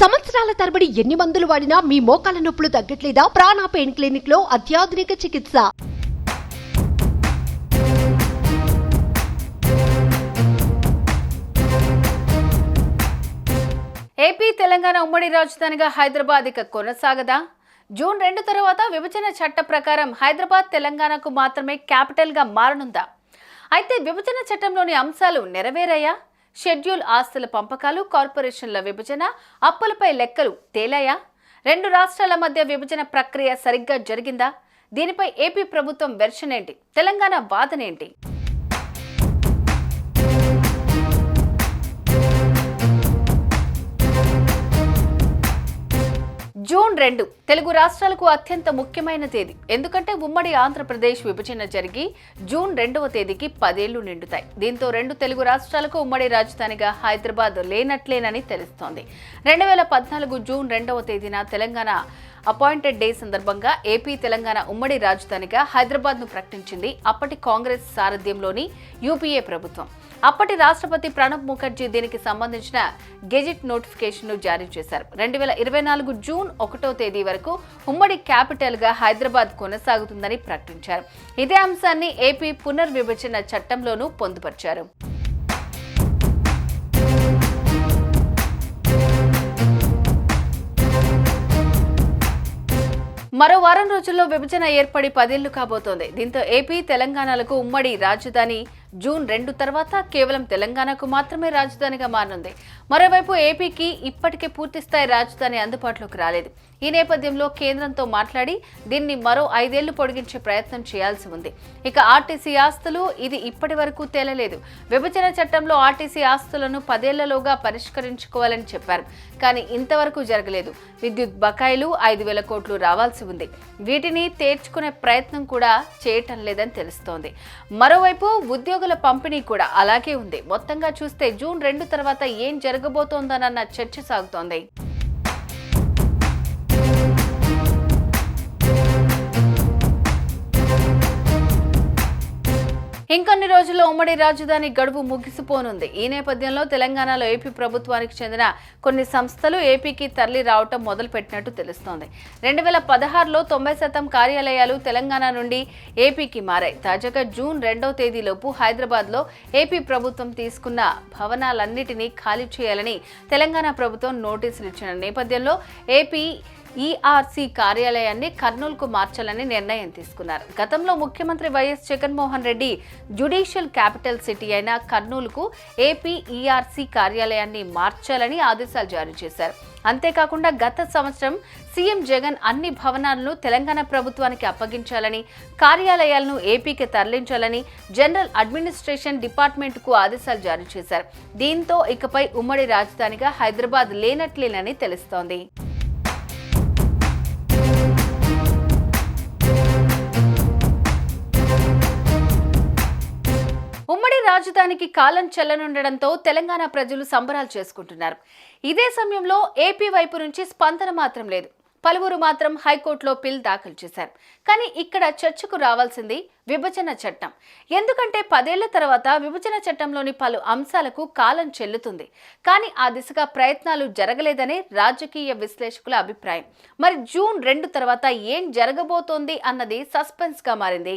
సంవత్సరాల తరబడి ఎన్ని మందులు వాడినా మీ మోకాల నొప్పులు తగ్గట్లేదా? ప్రాణ పెయిన్ క్లినిక్లో అత్యాధునిక చికిత్స. ఏపీ తెలంగాణ ఉమ్మడి రాజధానిగా హైదరాబాద్ ఇక కొనసాగదా? జూన్ రెండు తర్వాత విభజన చట్ట ప్రకారం హైదరాబాద్ తెలంగాణకు మాత్రమే క్యాపిటల్గా మారనుందా? అయితే విభజన చట్టంలోని అంశాలు నెరవేరాయా? షెడ్యూల్ ఆస్తుల పంపకాలు కార్పొరేషన్ల విభజన అప్పులపై లెక్కలు తేలాయా? రెండు రాష్ట్రాల మధ్య విభజన ప్రక్రియ సరిగ్గా జరిగిందా? దీనిపై ఏపీ ప్రభుత్వం వెర్షన్ ఏంటి తెలంగాణ వాదనేంటి? జూన్ రెండు. తెలుగు రాష్ట్రాలకు అత్యంత ముఖ్యమైన తేదీ. ఎందుకంటే ఉమ్మడి ఆంధ్రప్రదేశ్ విభజన జరిగి జూన్ రెండవ తేదీకి పదేళ్ళు నిండుతాయి. దీంతో రెండు తెలుగు రాష్ట్రాలకు ఉమ్మడి రాజధానిగా హైదరాబాద్ లేనట్లేనని తెలుస్తోంది. రెండు వేల పద్నాలుగు జూన్ రెండవ తేదీన తెలంగాణ అపాయింటెడ్ డే సందర్భంగా ఏపీ తెలంగాణ ఉమ్మడి రాజధానిగా హైదరాబాద్ను ప్రకటించింది అప్పటి కాంగ్రెస్ సారథ్యంలోని యూపీఏ ప్రభుత్వం. అప్పటి రాష్ట్రపతి ప్రణబ్ ముఖర్జీ దీనికి సంబంధించిన గెజిట్ నోటిఫికేషన్ను జారీ చేశారు. రెండు వేల ఇరవై నాలుగు జూన్ ఒకటో తేదీ వరకు ఉమ్మడి క్యాపిటల్గా హైదరాబాద్ కొనసాగుతుందని ప్రకటించారు. ఇదే అంశాన్ని ఏపీ పునర్విభజన చట్టంలోనూ పొందుపరిచారు. మరో వారం రోజుల్లో విభజన ఏర్పడి పదేళ్ళు కాబోతోంది. దీంతో ఏపీ తెలంగాణలకు ఉమ్మడి రాజధాని జూన్ రెండు తర్వాత కేవలం తెలంగాణకు మాత్రమే రాజధానిగా మారనుంది. మరోవైపు ఏపీకి ఇప్పటికే పూర్తిస్థాయి రాజధాని అందుబాటులోకి రాలేదు. ఈ నేపథ్యంలో కేంద్రంతో మాట్లాడి దీన్ని మరో ఐదేళ్ళు పొడిగించే ప్రయత్నం చేయాల్సి ఉంది. ఇక ఆర్టీసీ ఆస్తులు ఇది ఇప్పటి వరకు తేలలేదు. విభజన చట్టంలో ఆర్టీసీ ఆస్తులను పదేళ్ళలోగా పరిష్కరించుకోవాలని చెప్పారు. కానీ ఇంతవరకు జరగలేదు. విద్యుత్ బకాయిలు ఐదు వేల కోట్లు రావాల్సి ఉంది. వీటిని తీర్చుకునే ప్రయత్నం కూడా చేయటం లేదని తెలుస్తోంది. మరోవైపు ఉద్యోగుల పంపిణీ కూడా అలాగే ఉంది. మొత్తంగా చూస్తే జూన్ రెండు తర్వాత ఏం జరగబోతోందనన్న చర్చ సాగుతోంది. ఇంకొన్ని రోజుల్లో ఉమ్మడి రాజధాని గడువు ముగిసిపోనుంది. ఈ నేపథ్యంలో తెలంగాణలో ఏపీ ప్రభుత్వానికి చెందిన కొన్ని సంస్థలు ఏపీకి తరలి రావటం మొదలుపెట్టినట్టు తెలుస్తోంది. రెండు వేల పదహారులో తొంభై శాతం కార్యాలయాలు తెలంగాణ నుండి ఏపీకి మారాయి. తాజాగా జూన్ రెండవ తేదీలోపు హైదరాబాద్లో ఏపీ ప్రభుత్వం తీసుకున్న భవనాలన్నిటినీ ఖాళీ చేయాలని తెలంగాణ ప్రభుత్వం నోటీసులు ఇచ్చిన నేపథ్యంలో ఏపీ ఈఆర్సీ కార్యాలయాన్ని కర్నూలుకు మార్చాలని నిర్ణయం తీసుకున్నారు. గతంలో ముఖ్యమంత్రి YS Jaganmohan Reddy judicial capital city అయిన కర్నూలుకు ఏపీ ఈఆర్సీ కార్యాలయాన్ని మార్చాలని ఆదేశాలు జారీ చేశారు. అంతేకాకుండా గత సంవత్సరం సీఎం జగన్ అన్ని భవనాలను తెలంగాణ ప్రభుత్వానికి అప్పగించాలని కార్యాలయాలను ఏపీకి తరలించాలని జనరల్ అడ్మినిస్ట్రేషన్ డిపార్ట్మెంట్కు ఆదేశాలు జారీ చేశారు. దీంతో ఇకపై ఉమ్మడి రాజధానిగా హైదరాబాద్ లేనట్లేనని తెలుస్తోంది. రాజధానికి కాలం చెల్లనుండడంతో తెలంగాణ ప్రజలు సంబరాలు చేసుకుంటున్నారు. ఇదే సమయంలో ఏపీ వైపు నుంచి స్పందన మాత్రం లేదు. పలువురు మాత్రం హైకోర్టులో పిల్ దాఖలు చేశారు. కానీ ఇక్కడ చర్చకు రావాల్సింది విభజన చట్టం. ఎందుకంటే పదేళ్ళ తర్వాత విభజన చట్టంలోని పలు అంశాలకు కాలం చెల్లుతుంది. కానీ ఆ దిశగా ప్రయత్నాలు జరగలేదని రాజకీయ విశ్లేషకుల అభిప్రాయం. మరి జూన్ రెండు తర్వాత ఏం జరగబోతోంది అన్నది సస్పెన్స్గా మారింది.